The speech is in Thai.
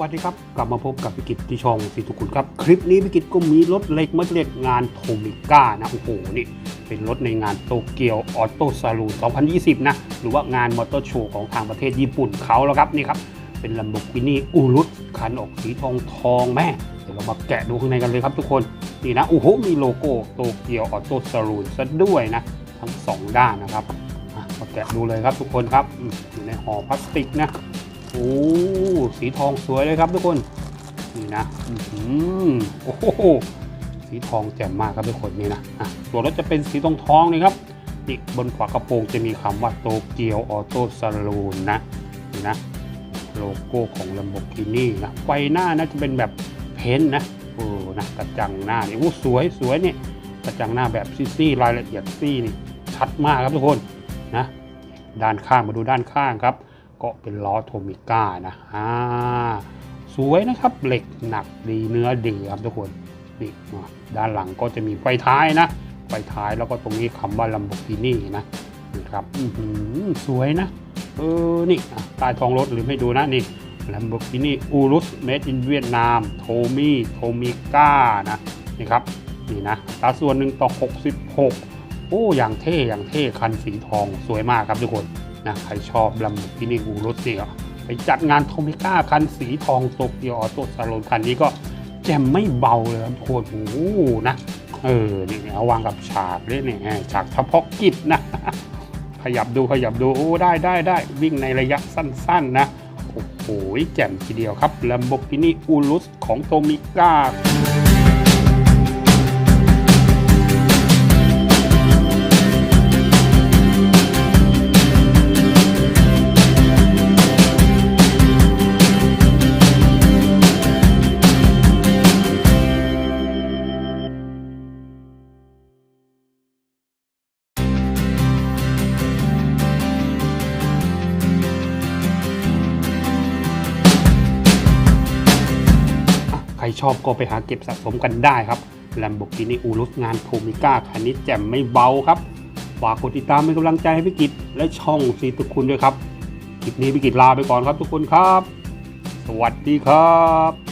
วัสดีครับ กลับมาพบกับพิกิตที่ช่องสีทุกคุณครับ คลิปนี้พิกิตก็มีรถเล็กมาเรียกงานโทมิก้านะโอ้โหนี่เป็นรถในงานโตเกียวออโต้ซาลูน 2020 นะ หรือว่างานมอเตอร์โชว์ของทางประเทศญี่ปุ่นเขาแล้วครับนี่ครับ เป็น Lamborghini Urus คันออกสีทองทองแม่เดี๋ยวเรามาแกะดูข้างในกันเลยครับทุกคนนี่นะโอ้โหมีโลโก้โตเกียวออโต้ซาลูนซะด้วยนะ ทั้งสองด้านนะครับมาแกะดูเลยครับทุกคนครับอยู่ในห่อพลาสติกนะ โอ้สีทองสวยเลยครับทุกคนนี่นะอื้อหือโอ้โหสีทองแจ่มมากครับทุกคนนี่นะอะตัวรถจะเป็นสีทองทองนี่ครับนี่บนฝากระโปรงจะมีคำว่าโตเกียวออโต้ซาลูนนะนี่นะโลโก้ของ Lamborghini นะไฟหน้านะจะเป็นแบบเพ้นท์นะโอ้นะกระจังหน้านี่โอ้สวยสวยนี่กระจังหน้าแบบซี่ๆรายละเอียดซี่นี่ชัดมากครับทุกคนนะด้านข้างมาดูด้านข้างครับ ก็เป็นล้อโทมิก้านะอ่าสวยนะครับเหล็กหนักดีเนื้อดีครับทุกคนนี่ด้านหลังก็จะมีไฟท้ายนะ ไฟท้ายแล้วก็ตรงนี้คำว่า Lamborghini นะนี่ครับอื้อสวยนะ เออ นี่ใต้ท้องรถหรือไม่ดูนะนี่ Lamborghini Urus Made in Vietnam Tomi Tomica นะนี่ครับ นี่นะอัตาส่วนหนึ่งต่อ 66 โอ้ อย่างเท่ อย่างเท่ คันสีทองสวยมากครับทุกคน นะใครชอบ Lamborghini Urus เนี่ยไปจัดงานโทมิก้าคันสีทองโตเกียวออโต้ซาลอนคันนี้ก็แจ่มไม่เบาเลยครับทุกคนโอ้โหนะ เออนี่เอาวางกับฉากเลยเนี่ยฉากเฉพาะกิจนะ ขยับดูขยับดูโอ้ได้ได้ได้วิ่งในระยะสั้นๆนะโอ้โหแจ่มทีเดียวครับ Lamborghini Urus ของโตมิก้า ชอบก็ไปหาเก็บสะสมกันได้ครับ Lamborghini Urus งานโทมิก้าคันนี้แจ่มไม่เบาครับฝากกดติดตามเป็นกำลังใจให้พี่กิตและช่องสีตุคุณด้วยครับ คลิปนี้พี่กิตลาไปก่อนครับทุกคนครับ สวัสดีครับ